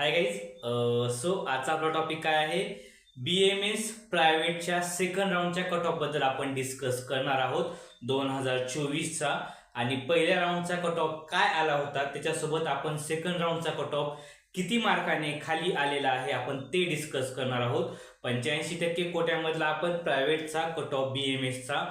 Hi guys so आजचा आपला topic काय आहे? बी एम एस प्रायव्हेटच्या सेकंड राऊंडच्या कट ऑफबद्दल आपण डिस्कस करणार आहोत दोन हजार चोवीसचा. आणि पहिल्या राऊंडचा कट ऑफ काय आला होता? त्याच्यासोबत आपण सेकंड राऊंडचा कट ऑफ किती मार्काने खाली आलेला आहे आपण ते डिस्कस करणार आहोत. पंच्याऐंशी टक्के कोट्यामधला आपण प्रायव्हेटचा कट ऑफ बी एम एसचा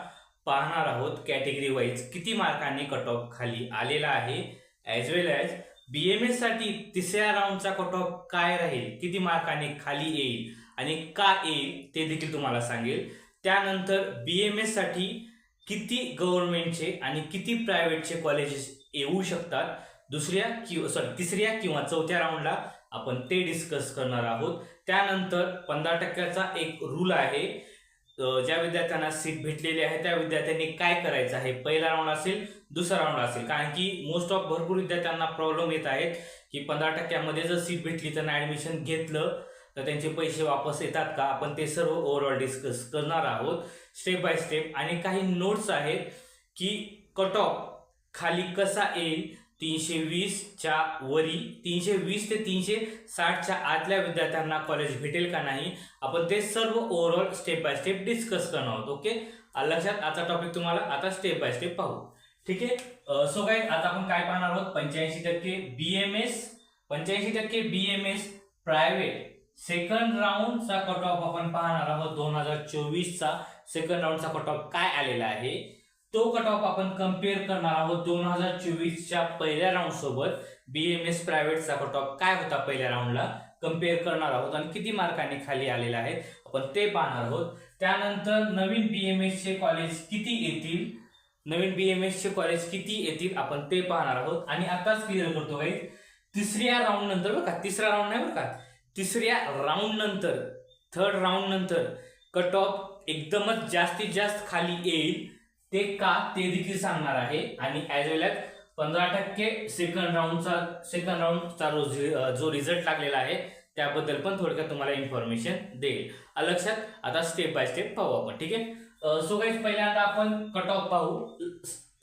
पाहणार आहोत. कॅटेगरी वाईज किती मार्कांनी कट ऑफ खाली आलेला आहे? As well as B M एससाठी तिसऱ्या राऊंडचा कट ऑफ काय राहील? किती मार्काने खाली येईल? आणि का येईल? ते देखील तुम्हाला सांगेल. त्यानंतर बी एम एससाठी किती गव्हर्नमेंटचे आणि किती प्रायव्हेटचे कॉलेजेस येऊ शकतात? दुसऱ्या किंवा सॉरी तिसऱ्या किंवा चौथ्या राऊंडला आपण ते डिस्कस करणार आहोत. त्यानंतर पंधरा टक्क्याचा एक रूल आहे. ज्या विद्यार्थ्यांना सीट भेटलेली आहे त्या विद्यार्थ्यांनी काय करायचं आहे? पहिला राऊंड असेल दुसरा राऊंड असेल. कारण की मोस्ट ऑफ भरपूर विद्यार्थ्यांना प्रॉब्लेम येत आहेत की पंधरा टक्क्यामध्ये जर सीट भेटली त्यांना ऍडमिशन घेतलं तर त्यांचे पैसे वापस येतात का? आपण ते सर्व ओव्हरऑल डिस्कस करणार आहोत स्टेप बाय स्टेप आणि काही नोट्स आहेत की कट ऑफ खाली कसा येईल तीनशे वीसच्या वरी तीनशे वीस ते तीनशे साठच्या आतल्या विद्यार्थ्यांना कॉलेज भेटेल का नाही आपण ते सर्व overall step by step discuss करणार आहोत ओके लक्षात आजचा टॉपिक तुम्हाला आता स्टेप बाय स्टेप पाहू. ठीक आहे? सो काय आता आपण काय पाहणार आहोत? पंच्याऐंशी टक्के बी एम एस पंच्याऐंशी टक्के B M S private second राऊंडचा cut off आपण पाहणार आहोत दोन हजार चोवीसचा सेकंड राऊंडचा कट ऑफ काय आलेला आहे? तो कट ऑफ आपण कंपेअर करणार आहोत दोन हजार चोवीसच्या पहिल्या राऊंड सोबत. बी एम एस प्रायव्हेटचा कट ऑफ काय होता पहिल्या राऊंडला कंपेअर करणार आहोत आणि किती मार्कांनी खाली आलेला आहे? आपण ते पाहणार आहोत. त्यानंतर नवीन बी एम चे कॉलेज किती येतील? नवीन बी एम चे कॉलेज किती येतील? आपण ते पाहणार आहोत. आणि आताच क्लिअर करतो काही तिसऱ्या राऊंड नंतर बरं का तिसरा राऊंड नाही बरं का? तिसऱ्या राऊंड नंतर थर्ड राऊंड नंतर कट ऑफ एकदमच जास्तीत जास्त खाली येईल. ते का ते देखील सांगणार आहे. आणि ॲज वेल एज पंधरा टक्के सेकंड राऊंडचा सेकंड राऊंडचा रोज जो रिझल्ट लागलेला आहे त्याबद्दल पण थोडक्यात तुम्हाला इन्फॉर्मेशन देईल. लक्षात आता स्टेप बाय स्टेप पाहू आपण ठीक आहे? सो काही पहिल्यांदा आपण कट ऑफ पाहू.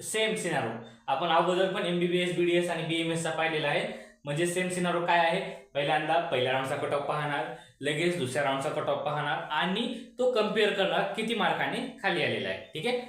सेम सिनारो आपण अगोदर पण एमबीबीएस बीडीएस आणि बीएमएस चा पाहिलेला आहे. म्हणजे सेम सिनारो काय आहे? पहिल्यांदा पहिल्या राऊंडचा कट ऑफ पाहणार लगेच दुसऱ्या राऊंडचा कट ऑफ पाहणार आणि तो कंपेअर करणार किती मार्काने खाली आलेला आहे ठीक आहे?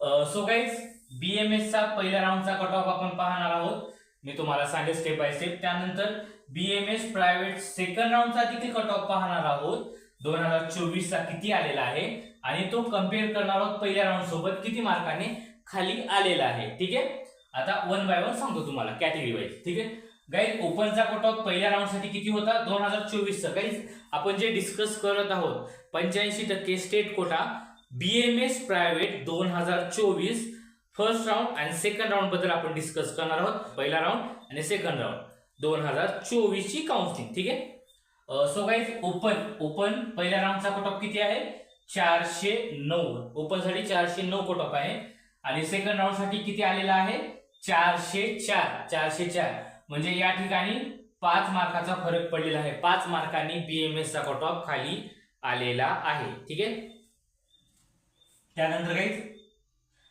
सो गाईज बीएमएस चा पहिल्या राऊंडचा कट ऑफ आपण पाहणार आहोत. मी तुम्हाला सांगेल स्टेप बाय स्टेप त्यानंतर बीएमएस प्रायव्हेट सेकंड राऊंडचा देखील कट ऑफ पाहणार आहोत. दोन हजार चोवीस चा किती आलेला आहे? आणि तो कंपेअर करणार आहोत पहिल्या राऊंड सोबत किती मार्काने खाली आलेला आहे. ठीक आहे? आता वन बाय वन सांगतो तुम्हाला कॅटेगरी वाईज ठीक आहे? गाईज ओपनचा कट ऑफ पहिल्या राऊंडसाठी किती होता? दोन हजार चोवीसचा गाईज आपण जे डिस्कस करत आहोत पंच्याऐंशी टक्के स्टेट कोटा बीएमएस प्रायव्हेट दोन हजार चोवीस फर्स्ट राऊंड आणि सेकंड राऊंडबद्दल आपण डिस्कस करणार आहोत. पहिला राऊंड आणि सेकंड राऊंड दोन हजार चोवीस ची काउन्सिलिंग ठीक आहे? सो गाईज ओपन ओपन पहिल्या राऊंडचा कटॉप किती आहे? चारशे नऊ. ओपनसाठी चारशे नऊ कटॉप आहे. आणि सेकंड राऊंडसाठी किती आलेला आहे? चारशे चार. चारशे चार. म्हणजे या ठिकाणी पाच मार्काचा फरक पडलेला आहे. पाच मार्कांनी बीएमएसचा कटॉप कट ऑफ खाली आलेला आहे. ठीक आहे? त्यानंतर काही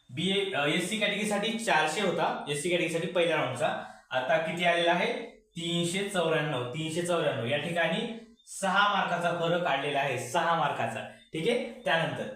बी एस सी कॅटेगरीसाठी चारशे होता. एस सी कॅटेगरीसाठी पहिल्या राऊंडचा आता किती आलेला आहे? तीनशे चौऱ्याण्णव. तीनशे चौऱ्याण्णव. या ठिकाणी सहा मार्काचा फरक काढलेला आहे. सहा मार्काचा. ठीक आहे? त्यानंतर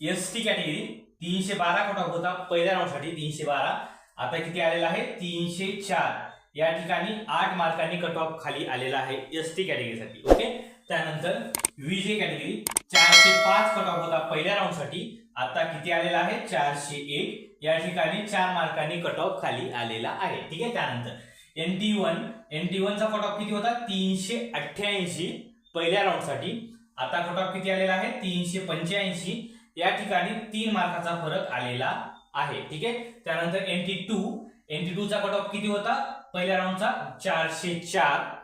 एस टी कॅटेगरी तीनशे बारा कट होता पहिल्या राऊंडसाठी तीनशे बारा. आता किती आलेला आहे? तीनशे चार. या ठिकाणी आठ मार्कांनी कट ऑफ खाली आलेला आहे एस टी कॅटेगरीसाठी ओके? त्यानंतर विजे कॅटेगरी चारशे पाच कट ऑफ होता पहिल्या राऊंडसाठी आता किती आलेला आहे? चारशे एक. या ठिकाणी चार मार्कांनी कट ऑफ खाली आलेला आहे. ठीक आहे? त्यानंतर N T one N T वनचा cut off किती होता? तीनशे अठ्ठ्याऐंशी. पहिल्या राऊंडसाठी आता कट ऑफ किती आलेला आहे? तीनशे पंच्याऐंशी. या ठिकाणी तीन मार्काचा फरक आलेला आहे. ठीक आहे? त्यानंतर N T two N T two चा कट ऑफ किती होता? पहिल्या राऊंडचा चारशे चार.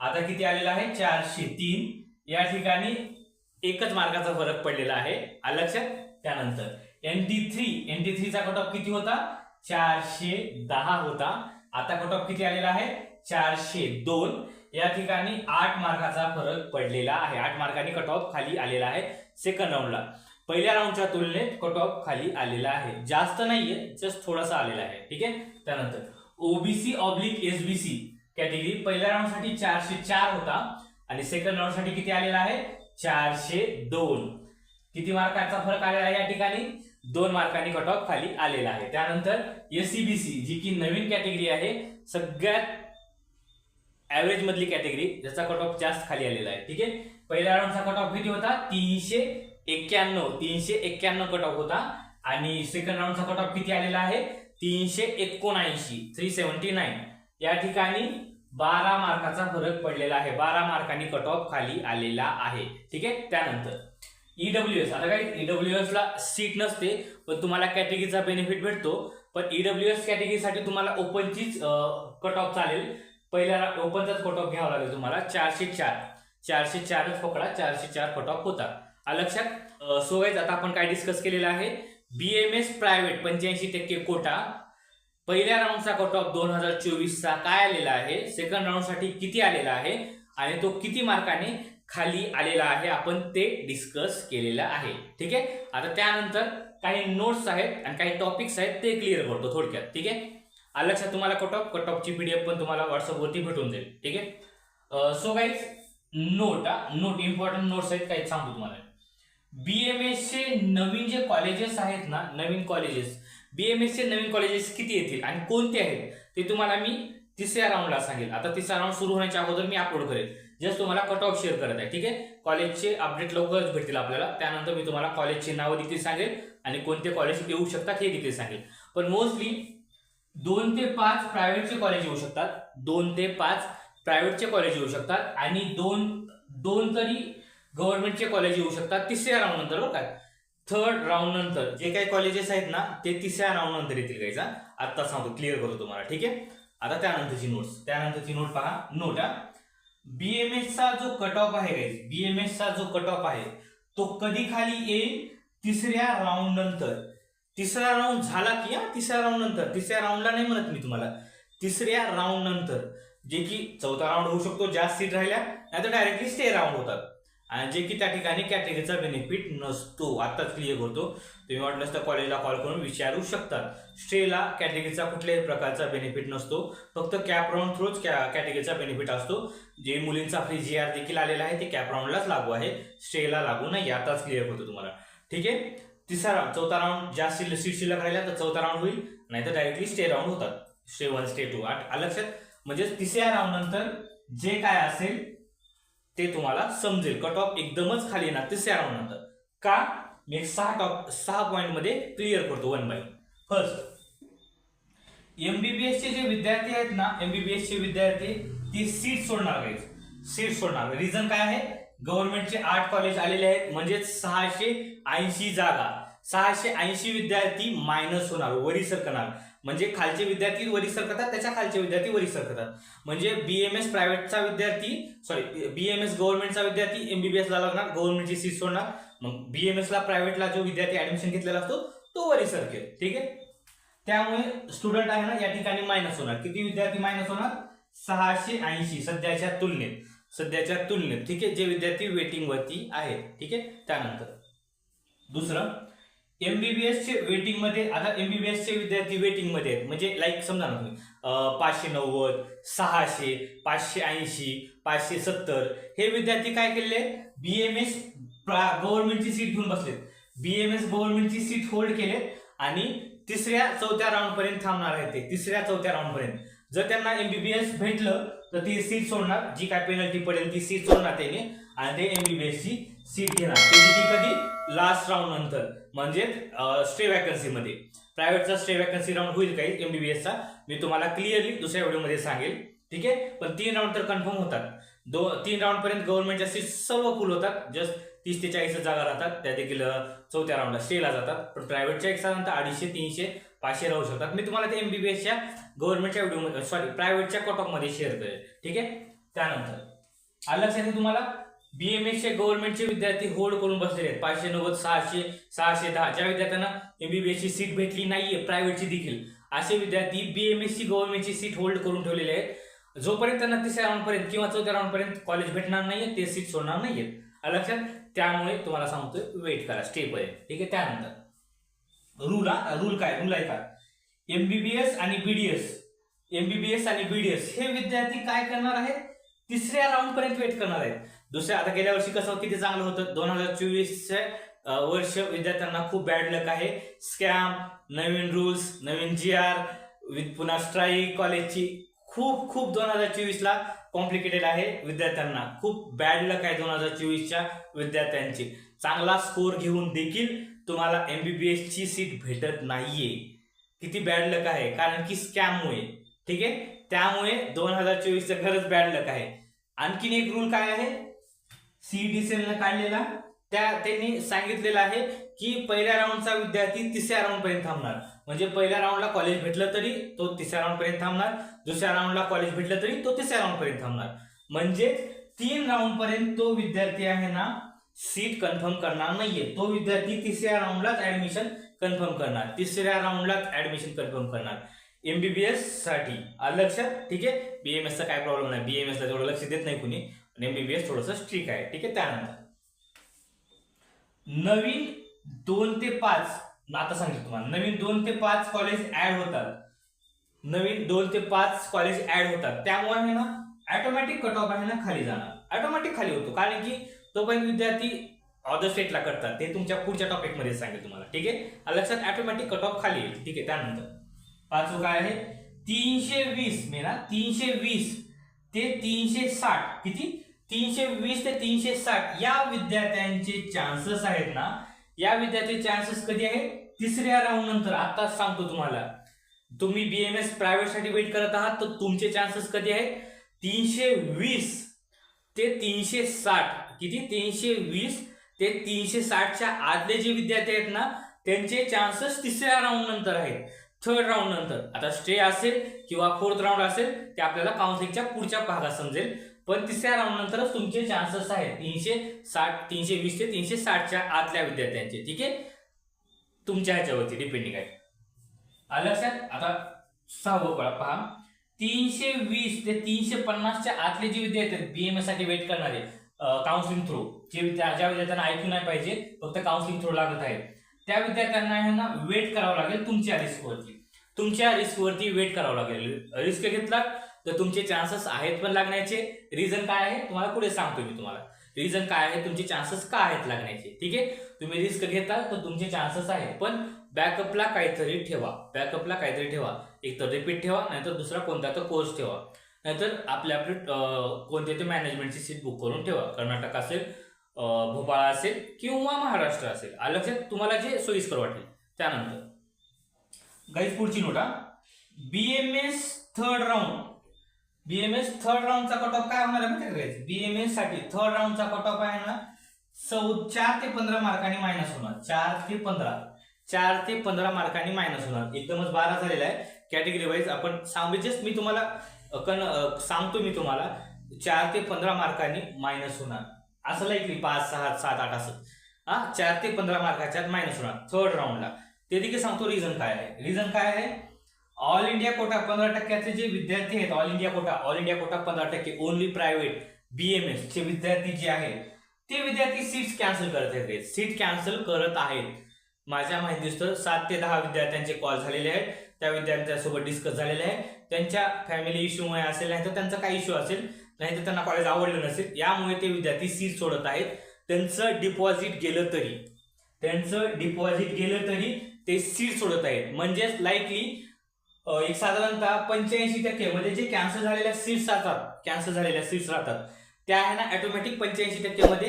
आता किती आलेला आहे? चारशे तीन. या ठिकाणी एकच मार्काचा फरक पडलेला आहे. लक्षात? त्यानंतर N T three N T थ्रीचा cut off किती होता? चारशे दहा होता. आता कट ऑफ किती आलेला आहे? चारशे दोन. या ठिकाणी आठ मार्काचा फरक पडलेला आहे. आठ मार्कांनी कट ऑफ खाली आलेला आहे. सेकंड राऊंडला पहिल्या राऊंडच्या तुलनेत कट ऑफ खाली आलेला आहे. जास्त नाहीये जस्ट थोडासा आलेला आहे. ठीक आहे? त्यानंतर ओबीसी ऑब्लिक एसबीसी कॅटेगरी पहिल्या राऊंडसाठी चारशे चार होता. आणि सेकंड राऊंडसाठी किती आलेला आहे? चारशे दोन. किती मार्काचा फरक आलेला आहे या ठिकाणी? दोन मार्कांनी कट ऑफ खाली आलेला आहे. त्यानंतर एससीबीसी जी की नवीन कॅटेगरी आहे सगळ्यात ऍव्हरेज मधली कॅटेगरी ज्याचा कट ऑफ जास्त खाली आलेला आहे. ठीक आहे? पहिल्या राऊंडचा कट ऑफ किती होता? तीनशे एक्क्याण्णव तीनशे एक्क्याण्णव कट ऑफ होता. आणि सेकंड राऊंडचा कट ऑफ किती आलेला आहे? तीनशे एकोणऐंशी थ्री सेव्हन्टी नाईन या ठिकाणी बारा मार्काचा फरक पडलेला आहे. बारा मार्कांनी कट ऑफ खाली आलेला आहे. ठीक आहे? त्यानंतर ईडब्ल्यू एस आता काय ईडब्ल्यू एस ला सीट नसते पण तुम्हाला कॅटेगरीचा बेनिफिट भेटतो. पण ई ईडब्ल्यू एस कॅटेगरीसाठी तुम्हाला ओपनचीच कट ऑफ चालेल. पहिल्या ओपनचाच कट ऑफ घ्यावा लागेल तुम्हाला. चारशे चार. चारशे चारच पकडा चारशे चार कट ऑफ होता लक्षात? सो गाईज आता आपण काय डिस्कस केलेलं आहे? बीएमएस प्रायव्हेट पंच्याऐंशी टक्के कोटा पहिल्या राऊंडचा कट ऑफ दोन हजार चोवीसचा काय आलेला आहे? सेकंड राऊंडसाठी किती आलेला आहे? आणि तो किती मार्काने खाली आलेला आहे आपण ते डिस्कस केलेलं आहे. ठीक आहे? आता त्यानंतर काही नोट्स आहेत आणि काही टॉपिक्स आहेत ते क्लिअर करतो थोडक्यात. ठीक आहे? आलं लक्षात तुम्हाला कट ऑफ कट ऑफची पीडीएफ पण तुम्हाला व्हॉट्सअपवरती भेटून जाईल. ठीक आहे? So guys note note important notes आहेत काही सांगतो तुम्हाला. बी एम एसचे नवीन जे कॉलेजेस आहेत ना नवीन कॉलेजेस बी एम एसचे नवीन कॉलेजेस किती येतील आणि कोणते आहेत ते तुम्हाला मी तिसऱ्या राऊंडला सांगेल. आता तिसरा राऊंड सुरू होण्याच्या अगोदर मी अपलोड करेल. जस्ट तुम्हाला कट ऑफ शेअर करत आहे. ठीक आहे? कॉलेजचे अपडेट लवकरच भेटतील आपल्याला. त्यानंतर मी तुम्हाला कॉलेजची नावं देखील सांगेल आणि कोणते कॉलेज येऊ शकतात हे देखील सांगेल. पण मोस्टली दोन ते पाच प्रायव्हेटचे कॉलेज येऊ शकतात. दोन ते पाच प्रायव्हेटचे कॉलेज येऊ शकतात. आणि दोन दोन तरी गव्हर्नमेंटचे कॉलेज येऊ शकतात तिसऱ्या राऊंड नंतर बरं काय थर्ड राऊंड नंतर. जे काही कॉलेजेस आहेत ना ते तिसऱ्या राऊंड नंतर येतील गायचा आत्ता सांगतो क्लिअर करतो तुम्हाला. ठीक आहे? आता त्यानंतरची नोट्स त्यानंतरची नोट पहा. नोट हा. बीएमएसचा चा जो कट ऑफ आहे गाईज बीएमएस चा जो कट ऑफ आहे तो कधी खाली येईल? तिसऱ्या राऊंड नंतर. तिसरा राऊंड झाला की हा तिसऱ्या राऊंड नंतर. तिसऱ्या राऊंडला नाही म्हणत मी तुम्हाला. तिसऱ्या राऊंड नंतर. जे की चौथा राऊंड होऊ शकतो जास्त सीट राहिल्या नाही तर डायरेक्टली स्टे राऊंड होतात. जे की त्या ठिकाणी कॅटेगरीचा बेनिफिट नसतो. आताच क्लिअर करतो तुम्ही वाटलंच तर कॉलेजला कॉल करून विचारू शकतात. स्टेला कॅटेगरीचा कुठल्याही प्रकारचा बेनिफिट नसतो. फक्त कॅप राऊंड थ्रूच कॅटेगरीचा बेनिफिट असतो. जे मुलींचा फ्री जी आर देखील आलेला आहे ते कॅप राऊंडलाच लागू आहे. स्टेला लागू नाही. आताच क्लिअर करतो तुम्हाला. ठीक आहे? तिसरा राऊंड चौथा राऊंड जास्त सीट शिल्लक राहिल्या तर चौथा राऊंड होईल. नाही तर डायरेक्टली स्टे राऊंड होतात स्टे वन स्टे टू आठ लक्षात? म्हणजे तिसऱ्या राऊंड नंतर जे काय असेल ते तुम्हाला समजेल. कट ऑफ एकदमच खाली येणार. तिसऱ्या राऊंड नंतर का? मी सहा टॉप सहा पॉईंटमध्ये क्लिअर करतो वन बाय फर्स्ट एमबीबीएस चे जे विद्यार्थी आहेत ना एमबीबीएस चे विद्यार्थी ती सीट सोडणार काही सीट सोडणार. रिझन काय आहे? गव्हर्नमेंटचे आठ कॉलेज आलेले आहेत. म्हणजे सहाशे ऐंशी जागा. सहाशे ऐंशी विद्यार्थी मायनस होणार वरी सरकणार म्हणजे खालचे विद्यार्थी वरी सरकतात त्याच्या खालचे विद्यार्थी वरी सरकतात. म्हणजे बीएमएस प्रायव्हेटचा विद्यार्थी सॉरी बीएमएस गव्हर्नमेंटचा विद्यार्थी एमबीबीएसला लागणार गव्हर्नमेंटची सीट सोडणार. मग बी एम एसला प्रायव्हेटला जो विद्यार्थी ऍडमिशन घेतलेला असतो तो वरी सरकेल ठीक आहे? त्यामुळे स्टुडंट आहे ना या ठिकाणी मायनस होणार. किती विद्यार्थी मायनस होणार? सहाशे ऐंशी सध्याच्या तुलनेत. सध्याच्या तुलनेत ठीक आहे? जे विद्यार्थी वेटिंग वरती आहेत ठीक आहे? त्यानंतर. दुसरं एमबीबीएस चे वेटिंगमध्ये आता एमबीबीएस चे विद्यार्थी वेटिंगमध्ये आहेत. म्हणजे लाईक समजा ना तुम्ही पाचशे नव्वद सहाशे पाचशे ऐंशी पाचशे सत्तर हे विद्यार्थी काय केलेले एस गव्हर्नमेंटची सीट घेऊन बसलेत. एस गव्हर्नमेंटची सीट होल्ड केले आणि तिसऱ्या चौथ्या राऊंड पर्यंत थांबणार आहेत ते. तिसऱ्या चौथ्या राऊंड पर्यंत. जर त्यांना एमबीबीएस भेटलं तर ती सीट सोडणार. जी काय पेनल्टी पडेल ती सीट सोडणार त्याने. आणि ते एमबीबीएस ची सीट घेणार. ते कधी? लास्ट राऊंड नंतर. म्हणजे स्टे वॅकन्सीमध्ये प्रायव्हेटचा स्टे वॅकन्सी राऊंड होईल काही एमबीबीएसचा मी तुम्हाला क्लिअरली दुसऱ्या व्हिडिओमध्ये सांगेल. ठीक आहे? पण तीन राऊंड तर कन्फर्म होतात. दो तीन राऊंडपर्यंत गव्हर्नमेंटच्या सीट सर्व फुल होतात. जस्ट तीस ते चाळीस जागा राहतात. त्या देखील चौथ्या राऊंडला स्टेला जातात. पण प्रायव्हेटच्या एक साधारणतः अडीचशे तीनशे पाचशे राहू शकतात. मी तुम्हाला ते एमबीबीएसच्या गव्हर्नमेंटच्या व्हिडिओमध्ये सॉरी प्रायव्हेटच्या कॉटॉकमध्ये शेअर करेल. ठीक आहे? त्यानंतर. आलं लक्षात आहे तुम्हाला? बीएमएस चे गव्हर्नमेंटचे विद्यार्थी होल्ड करून बसलेले आहेत. पाचशे नव्वद सहाशे सहाशे दहा. ज्या विद्यार्थ्यांना एमबीबीएसची सीट भेटली नाहीये प्रायव्हेटची देखील. असे विद्यार्थी बीएमएससी गव्हर्नमेंटची सीट होल्ड करून ठेवलेले आहेत. जोपर्यंत त्यांना तिसऱ्या राऊंडपर्यंत किंवा चौथ्या राऊंडपर्यंत कॉलेज भेटणार नाहीये ते सीट सोडणार नाहीयेत लक्षात? त्यामुळे तुम्हाला सांगतोय वेट करा. स्टेप आहे. ठीक आहे? त्यानंतर. रूल हा रूल काय? रूल आहे का? एमबीबीएस आणि बीडीएस एमबीबीएस आणि बीडीएस हे विद्यार्थी काय करणार आहेत? तिसऱ्या राऊंड पर्यंत वेट करणार आहेत. दुसऱ्या आता गेल्या वर्षी कसं किती चांगलं होतं? दोन हजार चोवीसचे वर्ष विद्यार्थ्यांना खूप बॅड लक आहे. स्कॅम नवीन रूल्स नवीन जी आर विथ पुन्हा स्ट्राईक कॉलेजची खूप खूप दोन हजार चोवीसला कॉम्प्लिकेटेड आहे विद्यार्थ्यांना. खूप बॅड लक आहे दोन हजार चोवीसच्या विद्यार्थ्यांची. चांगला स्कोर घेऊन देखील तुम्हाला एमबीबीएस ची सीट भेटत नाहीये. किती बॅड लक आहे? कारण की स्कॅममुळे ठीक आहे? त्यामुळे दोन हजार चोवीसचं खरंच बॅड लक आहे. आणखीन एक रूल काय आहे? सीईटी सेलनं काढलेला. त्या त्यांनी सांगितलेलं आहे की पहिल्या राऊंडचा विद्यार्थी तिसऱ्या राऊंड पर्यंत थांबणार. म्हणजे पहिल्या राऊंडला कॉलेज भेटलं तरी तो तिसऱ्या राऊंड पर्यंत थांबणार. दुसऱ्या राऊंडला कॉलेज भेटलं तरी तो तिसऱ्या राऊंडपर्यंत थांबणार. म्हणजे तीन राऊंडपर्यंत तो विद्यार्थी आहे ना सीट कन्फर्म करणार नाहीये. तो विद्यार्थी तिसऱ्या राऊंडलाच ऍडमिशन कन्फर्म करणार. तिसऱ्या राऊंडलाच ऍडमिशन कन्फर्म करणार. एमबीबीएससाठी. आलं लक्षात? ठीक आहे? बीएमएसचा काय प्रॉब्लेम नाही. बीएमएस ला तेवढं लक्ष देत नाही कुणी. एमबीबीएस थोडंसं स्ट्रिक आहे. ठीक आहे? त्यानंतर. नवीन दोन ते पाच आता सांगितलं तुम्हाला. नवीन दोन ते पाच कॉलेज ऍड होतात. नवीन दोन ते पाच कॉलेज ऍड होतात. त्यामुळे आहे ना ऑटोमॅटिक कट ऑफ आहे ना खाली जाणार. ऑटोमॅटिक खाली होतो. कारण की तो पण विद्यार्थी ऑदर स्टेटला करतात. ते तुमच्या पुढच्या टॉपिकमध्ये सांगेल तुम्हाला. ठीक आहे? लक्षात ऑटोमॅटिक कट ऑफ खाली येईल. ठीक आहे? त्यानंतर. पाचवं काय आहे? तीनशे वीस मे ना तीनशे वीस ते तीनशे साठ. किती? तीनशे वीस ते तीनशे साठ या विद्यार्थ्यांचे चान्सेस आहेत ना या विद्यार्थी चान्सेस कधी आहे तिसऱ्या राऊंड नंतर. आताच सांगतो तुम्हाला. तुम्ही बीएमएस प्रायव्हेटसाठी वेट करत आहात तर तुमचे चान्सेस कधी आहेत? तीनशे वीस ते तीनशे साठ. किती? तीनशे वीस ते तीनशे साठच्या आदले जे विद्यार्थी आहेत ना त्यांचे चान्सेस तिसऱ्या राऊंड नंतर आहेत. थर्ड राऊंड नंतर. आता स्टे असेल किंवा फोर्थ राऊंड असेल ते आपल्याला काउन्सिलिंगच्या पुढच्या भागात समजेल. पण तिसऱ्या राऊंड नंतरच तुमचे चान्सेस आहेत. तीनशे साठ तीनशे वीस ते तीनशे साठच्या आतल्या विद्यार्थ्यांचे. ठीक आहे? तुमच्या ह्याच्यावरती डिपेंडिंग आहे. आलं लक्षात? आता सहावं पळा पहा. तीनशे वीस ते तीनशे पन्नासच्या आतले जे विद्यार्थी आहेत बीएमएससाठी वेट करणारे काउन्सिलिंग थ्रू जे ज्या विद्यार्थ्यांना ऐकू नाही पाहिजे फक्त काउन्सिलिंग थ्रू लागत आहे. त्या विद्यार्थ्यांना ह्यांना वेट करावं लागेल तुमच्या रिस्कवरती तुमच्या रिस्कवरती वेट करावं लागेल. रिस्क घेतला तर तुमचे चान्सेस आहेत पण लागण्याचे. रिझन काय आहे? तुम्हाला पुढे सांगतो मी तुम्हाला. रिझन काय आहे? तुमचे चान्सेस का आहेत लागण्याचे? ठीक आहे? तुम्ही रिस्क घेता तर तुमचे चान्सेस आहेत. पण बॅकअपला काहीतरी ठेवा. बॅकअपला काहीतरी ठेवा. एक तर रिपीट ठेवा नाहीतर दुसरा कोणता तर कोर्स ठेवा. नाहीतर आपले आपले कोणते ते मॅनेजमेंटची सीट बुक करून ठेवा. कर्नाटक असेल भोपाळा असेल किंवा महाराष्ट्र असेल. आलं लक्षात तुम्हाला जे सोयीस्कर वाटेल त्यानंतर. गाईज पुढची नोटा B M S third round BMS third राऊंडचा cut off काय होणार आहे माहिती बीएमएससाठी थर्ड राऊंडचा कट ऑफ आहे ना चौ चार ते पंधरा मार्कांनी मायनस होणार. चार ते पंधरा. चार ते पंधरा मार्कांनी मायनस होणार. एकदमच बारा झालेला आहे. कॅटेगरी वाईज आपण सांगितलेच मी तुम्हाला कन सांगतो मी तुम्हाला चार ते पंधरा मार्कांनी मायनस होणार. असं लाईकली पाच सहा सात आठ असं. हा? चार ते पंधरा मार्काच्या मायनस होणार. थर्ड राऊंडला ते देखील सांगतो रिझन काय आहे. रिझन काय आहे? ऑल इंडिया कोटा पंधरा टक्क्याचे जे विद्यार्थी आहेत all India quota all India quota पंधरा टक्के ओनली प्रायव्हेट बीएमएस चे विद्यार्थी जे आहेत ते विद्यार्थी सीट्स कॅन्सल करत आहेत सीट कॅन्सल करत आहेत. माझ्या माहितीनुसार सात ते दहा विद्यार्थ्यांचे कॉल झालेले आहेत. त्या विद्यार्थ्यांसोबत डिस्कस झालेले आहे. त्यांच्या फॅमिली इश्यूमुळे असेल नाही तर त्यांचा काही इश्यू असेल नाही तर त्यांना कॉलेज आवडलं नसेल यामुळे ते विद्यार्थी सीट सोडत आहेत. त्यांचं डिपॉझिट गेलं तरी त्यांचं डिपॉझिट गेलं तरी ते सीट सोडत आहेत. म्हणजेच लाईकली एक साधारणतः पंच्याऐंशी टक्के म्हणजे जे कॅन्सर झालेल्या सीट्स राहतात कॅन्सर झालेल्या सीट्स राहतात त्या आहे ना ऑटोमॅटिक पंच्याऐंशी टक्केमध्ये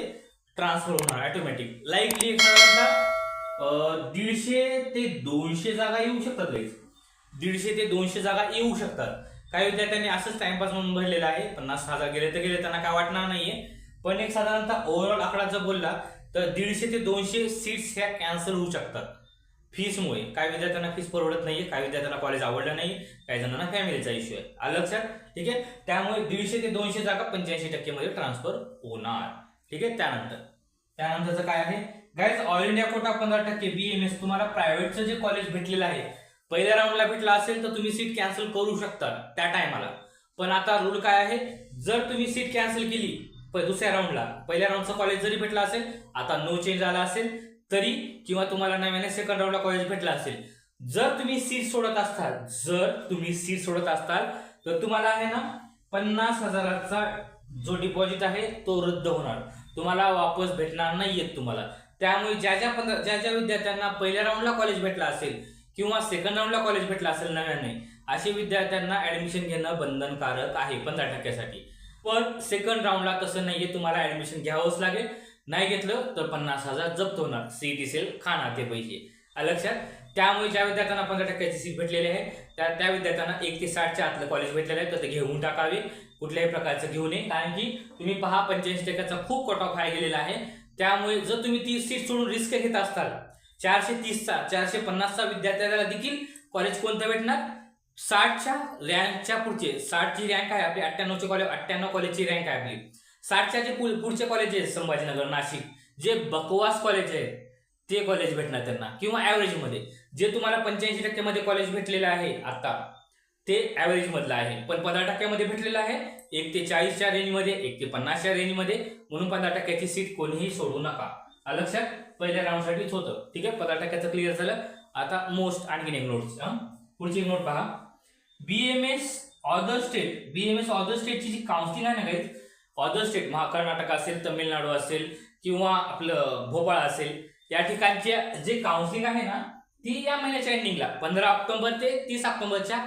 ट्रान्सफर होणार ऑटोमॅटिक लाईकली एक साधारणतः दीडशे ते दोनशे जागा येऊ शकतात दीडशे ते दोनशे जागा येऊ शकतात. काही विद्यार्थ्यांनी असंच टाइमपास म्हणून भरलेला आहे पन्नास हजार गेले तर गेले त्यांना काय वाटणार नाहीये. पण एक साधारणतः ओव्हरऑल आकडा जर बोलला तर दीडशे ते दोनशे सीट्स ह्या कॅन्सल होऊ शकतात. फीसमुळे काही विद्यार्थ्यांना फीस परवडत नाहीये काही विद्यार्थ्यांना कॉलेज आवडलं नाही काही जणांना फॅमिलीचा इश्यू आहे. आलं लक्षात? ठीक आहे? त्यामुळे दीडशे ते दोनशे जागा पंच्याऐंशी टक्केमध्ये ट्रान्सफर होणार. ठीक आहे? त्यानंतर. त्यानंतरचं काय आहे? गायज ऑल इंडिया कोटा पंधरा टक्के बीएमएस तुम्हाला प्रायव्हेटचं जे कॉलेज भेटलेलं आहे पहिल्या राऊंडला भेटलं असेल तर तुम्ही सीट कॅन्सल करू शकता त्या टायमाला पण आता रूल काय आहे? जर तुम्ही सीट कॅन्सल केली दुसऱ्या राऊंडला पहिल्या राऊंडचं कॉलेज जरी भेटला असेल आता नो चेंज आला असेल तरी किंवा तुम्हाला नव्याने सेकंड राऊंडला कॉलेज भेटला असेल. जर तुम्ही सीट सोडत असताल जर तुम्ही सीट सोडत असताल तर तुम्हाला आहे ना पन्नास हजाराचा जो डिपॉझिट आहे तो रद्द होणार. तुम्हाला वापस भेटणार नाहीयेत तुम्हाला. त्यामुळे ज्या ज्या पंधरा ज्या ज्या विद्यार्थ्यांना पहिल्या राऊंडला कॉलेज भेटला असेल किंवा सेकंड राऊंडला कॉलेज भेटला असेल नव्याने असे विद्यार्थ्यांना ऍडमिशन घेणं बंधनकारक आहे पंधरा टक्क्यासाठी. पण सेकंड राऊंडला तसं नाहीये तुम्हाला ऍडमिशन घ्यावंच लागेल. नाही घेतलं तर पन्नास हजार जप्त होणार. सीईटी सेल खाणार ते पैसे. लक्षात? त्यामुळे ज्या विद्यार्थ्यांना पंधरा टक्क्याची सीट भेटलेली आहे त्या त्या विद्यार्थ्यांना एक ते साठच्या आतलं कॉलेज भेटलेलं आहे तर ते घेऊन टाकावे. कुठल्याही प्रकारचं घेऊ नये कारण की तुम्ही पहा पंच्याऐंशी टक्क्याचा खूप कट ऑफ हाय गेलेला आहे. त्यामुळे जर तुम्ही ती सीट सोडून रिस्क घेत असताल चारशे तीसचा चारशे पन्नासचा विद्यार्थ्याला देखील कॉलेज कोणतं भेटणार? साठच्या रँकच्या पुढचे. साठची रँक आहे आपली अठ्ठ्याण्णवची कॉलेज अठ्ठ्याण्णव कॉलेजची रँक आहे आपली. साठच्या जे पुढचे कॉलेज आहेत संभाजीनगर नाशिक जे बकवास कॉलेज आहेत ते कॉलेज भेटणार त्यांना. किंवा ॲव्हरेजमध्ये जे तुम्हाला पंच्याऐंशी टक्क्यामध्ये कॉलेज भेटलेलं आहे आता ते ॲव्हरेजमधलं आहे. पण पंधरा टक्क्यामध्ये भेटलेलं आहे एक ते चाळीसच्या रेंजमध्ये एक ते पन्नासच्या रेंजमध्ये म्हणून पंधरा टक्क्याची सीट कोणीही सोडू नका. लक्षात? पहिल्या राऊंडसाठीच होतं. ठीक आहे? पंधरा टक्क्याचं क्लिअर झालं. आता मोस्ट आणखीन एक नोट पुढची एक नोट पहा. B M S other state B M S other स्टेटची जी काउन्सिलिंग आहे ना काही अदर स्टेट महा कर्नाटक असेल तमिळनाडू असेल किंवा आपलं भोपाळ असेल या ठिकाणचे जे काउन्सिलिंग आहे ना ती या महिन्याच्या एंडिंगला पंधरा ऑक्टोबर ते तीस ऑक्टोबरच्या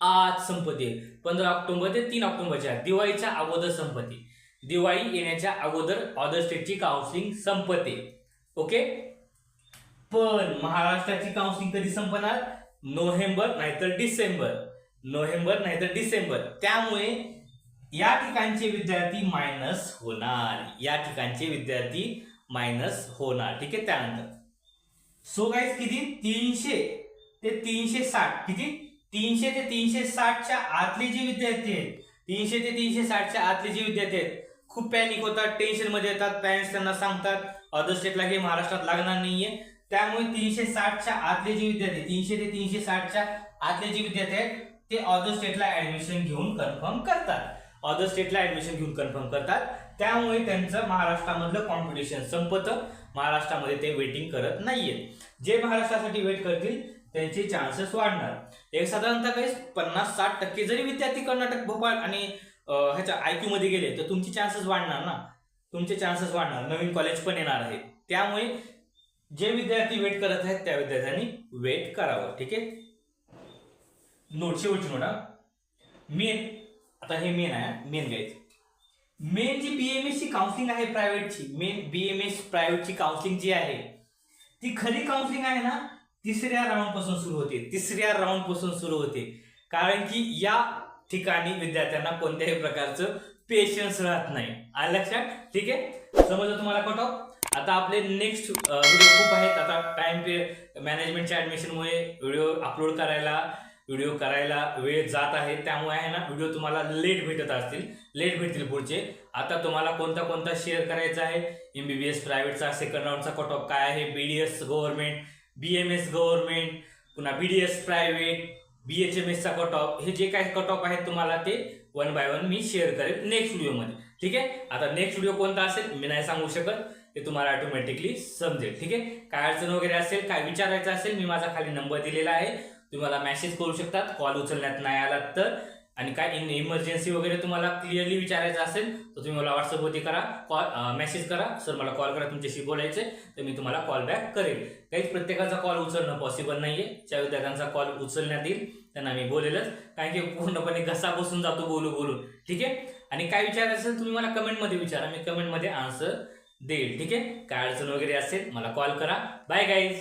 आज संपत्ती पंधरा ऑक्टोबर ते तीन ऑक्टोबरच्या दिवाळीच्या अगोदर संपत्ती. दिवाळी येण्याच्या अगोदर अदर स्टेटची काउन्सिलिंग संपते. ओके पण महाराष्ट्राची काउन्सिलिंग कधी संपणार? नोव्हेंबर नाहीतर डिसेंबर. नोव्हेंबर नाहीतर डिसेंबर. त्यामुळे या ठिकाणचे विद्यार्थी मायनस होणार. या ठिकाणचे विद्यार्थी मायनस होणार. ठीक आहे? त्यानंतर. सो गाईज किती? तीनशे. ते तीनशे साठ. किती? तीनशे ते तीनशे साठच्या आतले जे विद्यार्थी आहेत तीनशे ते तीनशे साठच्या आतले जे विद्यार्थी आहेत खूप पॅनिक होतात टेन्शनमध्ये येतात पॅरेंट्स त्यांना सांगतात अदर स्टेटला हे महाराष्ट्रात लागणार नाहीये. त्यामुळे तीनशे साठच्या आतले जे विद्यार्थी तीनशे ते तीनशे साठच्या आतले जे विद्यार्थी आहेत ते अदर स्टेटला ऍडमिशन घेऊन कन्फर्म करतात. अदर स्टेटला ऍडमिशन घेऊन कन्फर्म करतात. त्यामुळे त्यांचं महाराष्ट्रामधलं कॉम्पिटिशन संपतं. महाराष्ट्रामध्ये ते वेटिंग करत नाहीये. जे महाराष्ट्रासाठी वेट करतील त्यांचे चान्सेस वाढणार. एक साधारणतः काही पन्नास साठ टक्के जरी विद्यार्थी कर्नाटक भोपाळ आणि ह्याच्या आयक्यू मध्ये गेले तर तुमचे चान्सेस वाढणार ना? तुमचे चान्सेस वाढणार. नवीन कॉलेज पण येणार आहे. त्यामुळे जे विद्यार्थी वेट करत आहेत त्या विद्यार्थ्यांनी वेट करावं. ठीक आहे? नोट शेवटची नोट मी आता हे मेन आहे मेन घ्यायचं मेन जी बीएमएस ची काउन्सिलिंग आहे प्रायव्हेटची मेन बीएमएस प्रायव्हेटची काउन्सिलिंग जी आहे ती खरी काउन्सिलिंग आहे ना तिसऱ्या राऊंडपासून सुरू होते तिसऱ्या राऊंडपासून सुरू होते. कारण की या ठिकाणी विद्यार्थ्यांना कोणत्याही प्रकारचं पेशन्स राहत नाही. आलं लक्षात? ठीक आहे? समजलं तुम्हाला कट आता आपले नेक्स्ट व्हिडिओ खूप आहेत. आता टाइम पे मॅनेजमेंटच्या ऍडमिशनमुळे व्हिडिओ अपलोड करायला व्हिडिओ करायला वेळ जात आहे त्यामुळे आहे ना व्हिडिओ तुम्हाला लेट भेटत असतील लेट भेटतील पुढचे. आता तुम्हाला कोणता कोणता शेअर करायचा आहे? एम बी बी एस प्रायव्हेटचा सेकंड राऊंडचा कट ऑफ काय आहे? B D S government B M S government पुन्हा B D S private B H M एसचा cut off हे जे काही कट ऑफ आहेत तुम्हाला ते वन बाय वन मी शेअर करेल नेक्स्ट व्हिडिओमध्ये ठीक आहे? आता नेक्स्ट व्हिडिओ कोणता असेल? मी नाही सांगू शकत. ते तुम्हाला ऑटोमॅटिकली समजेल. ठीक आहे? काय अडचण वगैरे असेल काय विचारायचं असेल मी माझा खाली नंबर दिलेला आहे. तुम्ही मला मेसेज करू शकतात कॉल उचलण्यात नाही आलात तर. आणि काय इन इमर्जन्सी वगैरे तुम्हाला क्लिअरली विचारायचं असेल तर तुम्ही मला व्हॉट्सअपवरती करा कॉल मेसेज करा. सर मला कॉल करा तुमच्याशी बोलायचे तर मी तुम्हाला कॉल बॅक करेल. काहीच प्रत्येकाचा कॉल उचलणं पॉसिबल नाहीये. ज्या विद्यार्थ्यांचा कॉल उचलण्यात येईल त्यांना मी बोलेलच. कारण की पूर्णपणे घसा बसून जातो बोलू बोलून. ठीक आहे? आणि काय विचारायचं असेल तुम्ही मला कमेंटमध्ये विचारा. मी कमेंटमध्ये आन्सर देईल. ठीक आहे? काय अडचण वगैरे असेल मला कॉल करा. Bye guys